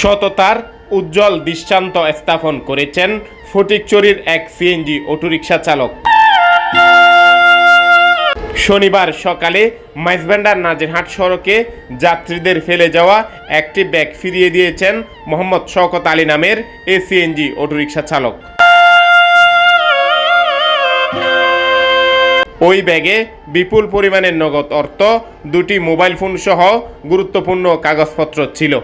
সততার উজ্জ্বল দৃষ্টান্ত স্থাপন করেছেন ফটিকচুরির এক সিএনজি অটোরিকশা চালক। শনিবার সকালে মাইজবান্ডার নাজিরহাট সড়কে যাত্রীদের ফেলে যাওয়া একটি ব্যাগ ফিরিয়ে দিয়েছেন মোহাম্মদ শওকত আলী নামের এ সিএনজি অটোরিকশা চালক। ওই ব্যাগে বিপুল পরিমাণের নগদ অর্থ, দুটি মোবাইল ফোন সহ গুরুত্বপূর্ণ কাগজপত্র ছিল।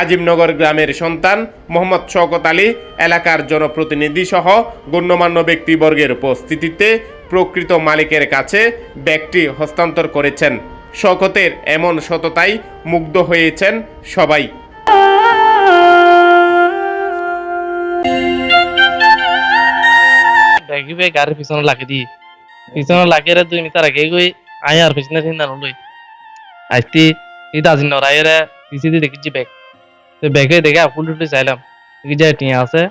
আজিমনগর গ্রামের সন্তান মোহাম্মদ শওকত আলী এলাকার জনপ্রতিনিধি সহ গণ্যমান্য ব্যক্তিবর্গের উপস্থিতিতে প্রকৃত মালিকের কাছে ব্যাগটি হস্তান্তর করেছেন। শওকতের এমন সততায় মুগ্ধ হয়েছেন সবাই। ব্যাগি ব্যাগ গাড়ির পিছনে লাগে দি। পিছনে লাগিয়ে দুই মিটার আগে গই আয় আর পিছনে চিন্তা নলই আইতি, এই দাজিন নর আয়ের পিছিয়ে দিয়ে ব্যাগ। তো ব্যাগে দেখে ফুল টুটে চাইলাম। টিয়া আছে।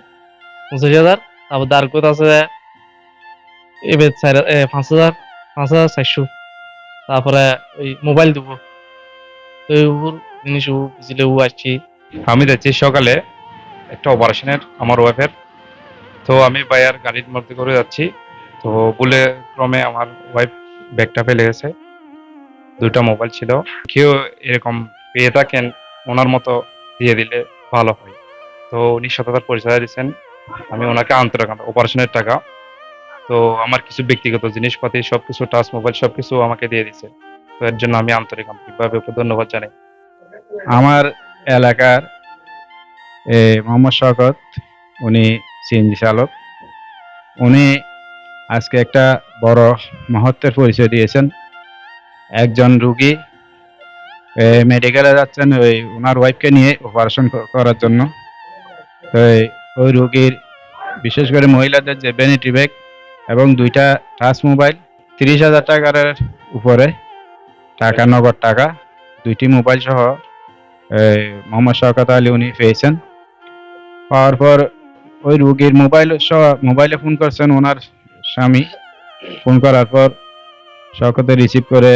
পঁচিশ হাজার। তারপর দারকত আছে এবার চার পাঁচ হাজার পাঁচ হাজার চারশো। তারপরে ওই মোবাইল দেবো। জিনিস বুঝলে ও আসছি। আমি যাচ্ছি সকালে একটা অপারেশনের আমার ওয়াইফের তো আমি বাইয়ার গাড়ির মধ্যে করে যাচ্ছি। তো বলে ক্রমে আমার ওয়াইফ ব্যাগটা ফেলে গেছে। দুটা মোবাইল ছিল। কেউ এরকম পেয়ে থাকেন, ওনার মতো দিয়ে দিলে ভালো হয়। তো উনি সততার পরিচয় দিয়েছেন। আমি ওনাকে আন্তরিক অপারেশনের টাকা। তো আমার কিছু ব্যক্তিগত জিনিসপাতি সবকিছু টাচ মোবাইল সবকিছু আমাকে দিয়ে দিছে তো এর জন্য আমি আন্তরিক আন্তরিকভাবে ধন্যবাদ জানাই। আমার এলাকার এ, মোহাম্মদ শওকত উনি সিএনজি চালক। উনি আজকে একটা বড় মহত্বের পরিচয় দিয়েছেন। একজন রুগী মেডিকেলে যাচ্ছেন ওই ওনার ওয়াইফকে নিয়ে অপারেশন করার জন্য। তো ওই রোগীর, বিশেষ করে মহিলাদের যে বেনিটি ব্যাগ এবং দুইটা টাচ মোবাইল তিরিশ হাজার টাকার উপরে টাকা, নগদ টাকা, দুইটি মোবাইল সহ মোহাম্মদ শওকত আলী উনি পেয়েছেন। পাওয়ার পর ওই রুগীর মোবাইল সহ মোবাইলে ফোন করছেন ওনার স্বামী। ফোন করার পর শওকতে রিসিভ করে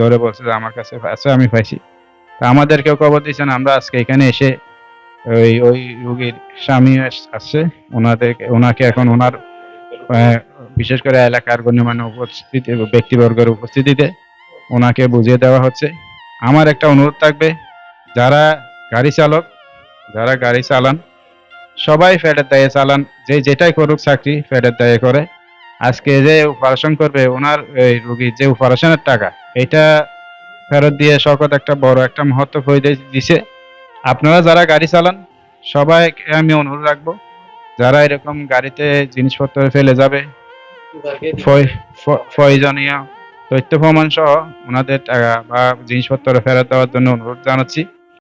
ধরে বলছে যে আমার কাছে আছে, আমি পাইছি। তা আমাদেরকেও খবর দিয়েছেন আমরা আজকে এখানে এসে ওই ওই রুগীর স্বামী আসছে। ওনাদেরকে ওনাকে এখন ওনার বিশেষ করে এলাকার গণ্যমান্য উপস্থিতি, ব্যক্তিবর্গের উপস্থিতিতে ওনাকে বুঝিয়ে দেওয়া হচ্ছে। আমার একটা অনুরোধ থাকবে, যারা গাড়ি চালক, যারা গাড়ি চালান, সবাই ফেডের দায়ে চালান, যে যেটাই করুক চাকরি ফেডের দায়ে করে। আজকে যে অপারেশন করবে, ওনার এই রুগীর যে অপারেশনের টাকা, এটা ফেরত দিয়ে শকত একটা বড় একটা মহত্ব হয়ে দিছে। আপনারা যারা গাড়ি চালান, সবাইকে আমি অনুরোধ রাখব, যারা এরকম গাড়িতে জিনিসপত্র ফেলে যাবে প্রয়োজনীয় তথ্য প্রমাণ সহ ওনাদের টাকা বা জিনিসপত্র ফেরত দেওয়ার জন্য অনুরোধ জানাচ্ছি।